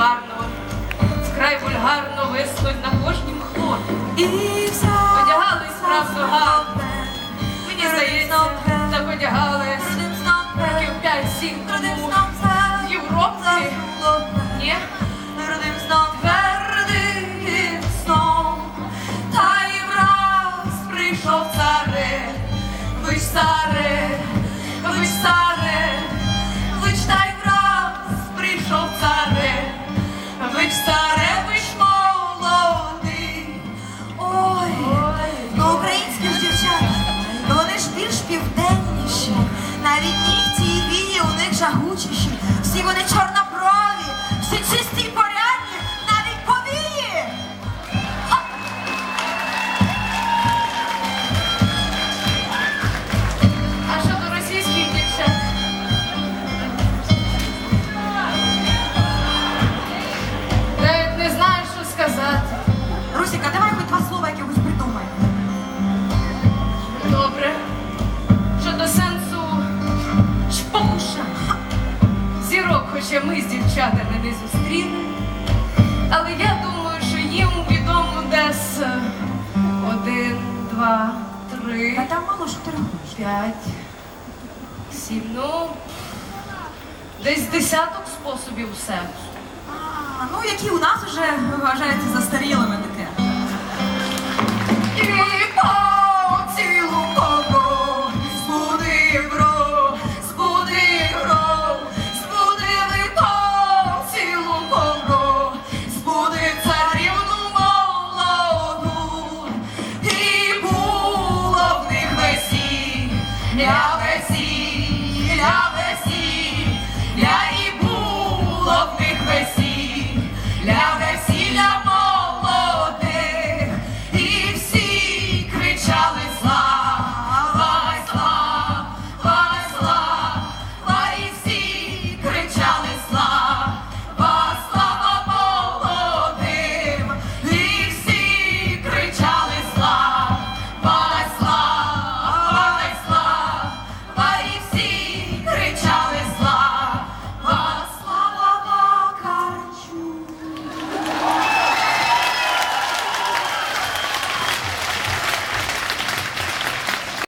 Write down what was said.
товарно, вкрай вульгарно виснуть на кожнім хлопці. Одягались, правду, гарно. Вії у Хоча ми з дівчатами не зустріли. Але я думаю, що їм відомо десь е, один, два, три, Та там мало що ти робиш. п'ять, сім, ну, десь десяток способів сенсу. А, ну які у нас вже вважаються застарілими таке. never see, you